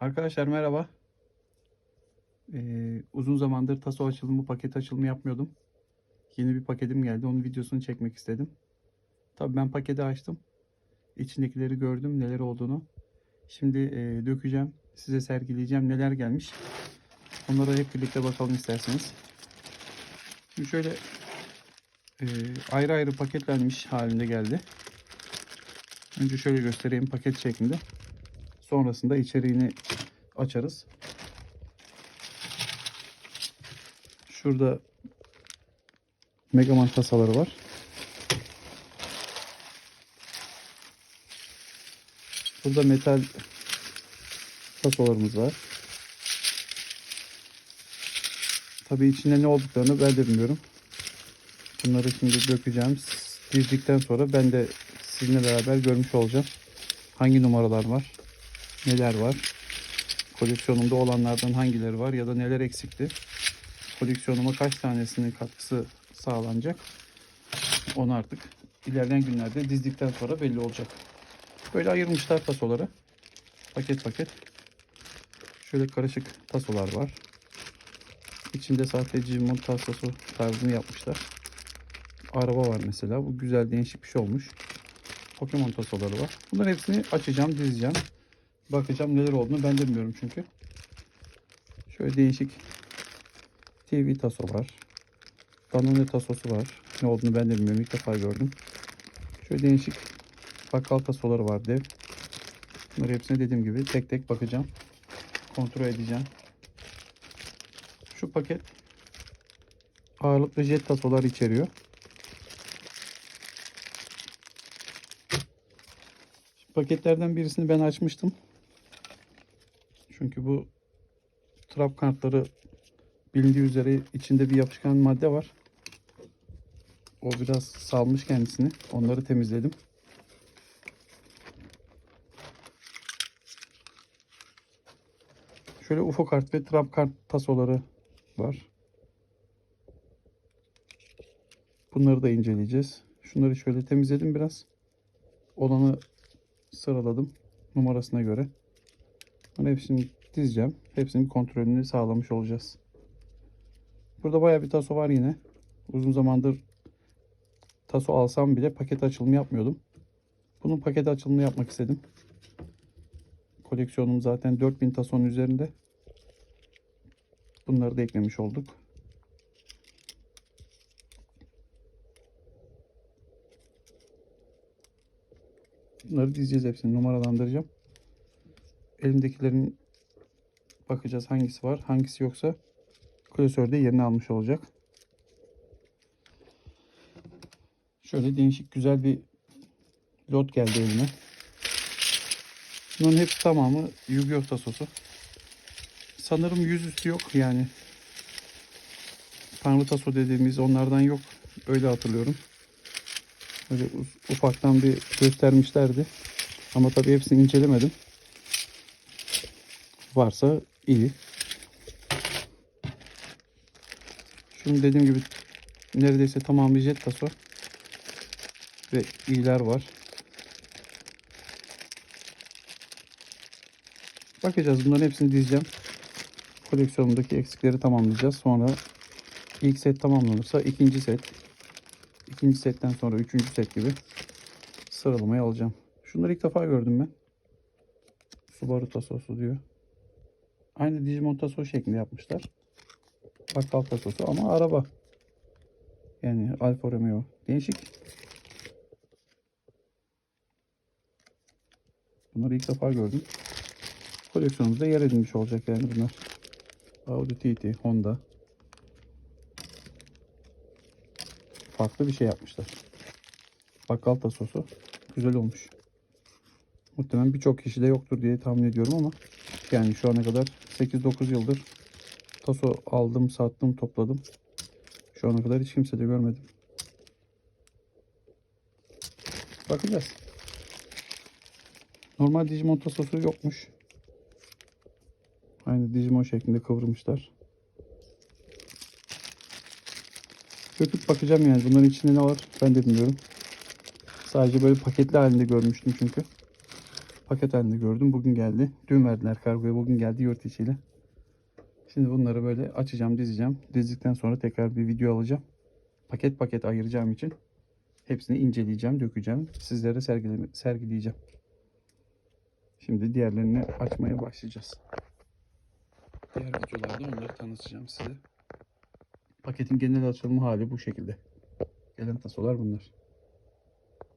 Arkadaşlar merhaba. Ee, uzun zamandır taso açılımı, paket açılımı yapmıyordum. Yeni bir paketim geldi. Onun videosunu çekmek istedim. Tabii ben paketi açtım. İçindekileri gördüm, neler olduğunu. Şimdi e, dökeceğim, size sergileyeceğim neler gelmiş. Onlara hep birlikte bakalım isterseniz. Şimdi şöyle e, ayrı ayrı paketlenmiş halinde geldi. Önce şöyle göstereyim paket şeklinde. Sonrasında içeriğini açarız. Şurada Megaman kasaları var. Burada metal kasalarımız var. Tabii içinde ne olduklarını ben de bilmiyorum. Bunları şimdi dökeceğim. Dizdikten sonra ben de sizinle beraber görmüş olacağım. Hangi numaralar var? Neler var? Koleksiyonumda olanlardan hangileri var ya da neler eksikti? Koleksiyonuma kaç tanesinin katkısı sağlanacak? Onu artık ilerleyen günlerde dizdikten sonra belli olacak. Böyle ayırmışlar tasoları. Paket paket. Şöyle karışık tasolar var. İçinde sahte Digimon tasosu tarzını yapmışlar. Araba var mesela. Bu güzel değişik bir şey olmuş. Pokemon tasoları var. Bunların hepsini açacağım, dizeceğim. Bakacağım neler olduğunu ben de bilmiyorum çünkü. Şöyle değişik TV taso var. Danone tasosu var. Ne olduğunu ben de bilmiyorum. Defa gördüm. Şöyle değişik bakkal tasoları var dev. Bunları hepsine dediğim gibi tek tek bakacağım. Kontrol edeceğim. Şu paket ağırlıklı jet tasolar içeriyor. Paketlerden birisini ben açmıştım. Çünkü bu trap kartları bilindiği üzere içinde bir yapışkan madde var. O biraz salmış kendisini. Onları temizledim. Şöyle UFO kart ve trap kart tasoları var. Bunları da inceleyeceğiz. Şunları şöyle temizledim biraz. Olanı sıraladım numarasına göre. Bunu hepsini dizeceğim. Hepsinin kontrolünü sağlamış olacağız. Burada bayağı bir taso var yine. Uzun zamandır taso alsam bile paket açılımı yapmıyordum. Bunun paket açılımını yapmak istedim. Koleksiyonum zaten 4000 tasonun üzerinde. Bunları da eklemiş olduk. Bunları dizeceğiz hepsini numaralandıracağım. Elimdekilerin bakacağız hangisi var hangisi yoksa klasörde yerini almış olacak. Şöyle değişik güzel bir lot geldi elime. Bunun hepsi tamamı Yu-Gi-Oh tasosu. Sanırım yüzüstü yok yani. Tanrı taso dediğimiz onlardan yok. Öyle hatırlıyorum. Böyle ufaktan bir göstermişlerdi. Ama tabii hepsini incelemedim. Varsa iyi. Şimdi dediğim gibi neredeyse tamam bir jet taso. Ve iyiler var. Bakacağız. Bunların hepsini dizeceğim. Koleksiyonumdaki eksikleri tamamlayacağız. Sonra ilk set tamamlanırsa ikinci set. ikinci setten sonra üçüncü set gibi sıralamaya alacağım. Şunları ilk defa gördüm ben. Subaru tasosu diyor. Aynı Digimon taso şeklinde yapmışlar. Bakkal tasosu ama araba. Yani Alfa Romeo. Değişik. Bunları ilk defa gördüm. Koleksiyonumuzda yer edinmiş olacak yani bunlar. Audi TT, Honda. Farklı bir şey yapmışlar. Bakkal tasosu. Güzel olmuş. Muhtemelen birçok kişide yoktur diye tahmin ediyorum ama yani şu ana kadar 8-9 yıldır taso aldım, sattım, topladım. Şu ana kadar hiç kimse de görmedim. Bakacağız. Normal Digimon tasosu yokmuş. Aynı Digimon şeklinde kıvırmışlar. Döküp bakacağım yani bunların içinde ne var ben de bilmiyorum. Sadece böyle paketli halinde görmüştüm çünkü. Paket halinde gördüm. Bugün geldi. Dün verdiler kargoya. Bugün geldi yurt içiyle. Şimdi bunları böyle açacağım, dizeceğim. Dizdikten sonra tekrar bir video alacağım. Paket paket ayıracağım için hepsini inceleyeceğim, dökeceğim. Sizlere sergile- sergileyeceğim. Şimdi diğerlerini açmaya başlayacağız. Diğer videolarda onları tanıtacağım size. Paketin genel açılımı hali bu şekilde. Gelen tasolar bunlar.